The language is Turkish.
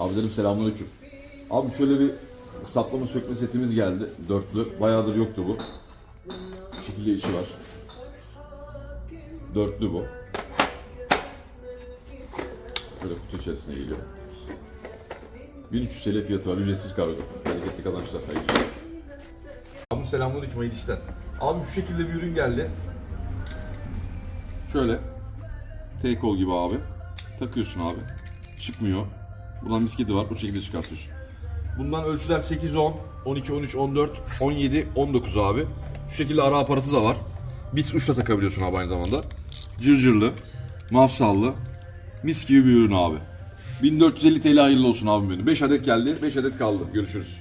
Abilerim selamünaleyküm. Abi şöyle bir saplama sökme setimiz geldi. Dörtlü. Bayağıdır yoktu bu. Şu şekilde içi var. Dörtlü bu. Böyle kutu içerisine geliyor. 1300 TL fiyatı var. Ücretsiz kargo. Bereketli kazançlar. Hayırlı işler. Abi selamünaleyküm. Hayırlı işler. Abi şu şekilde bir ürün geldi. Şöyle. T-kol gibi abi. Takıyorsun abi. Çıkmıyor. Buradan misketi var. Bu şekilde çıkartıyorsun. Bundan ölçüler 8, 10, 12, 13, 14, 17, 19 abi. Şu şekilde ara aparatı da var. Bits uçla takabiliyorsun abi aynı zamanda. Cırcırlı, mafsallı, mis gibi bir ürün abi. 1450 TL hayırlı olsun abim benim. 5 adet geldi, 5 adet kaldı. Görüşürüz.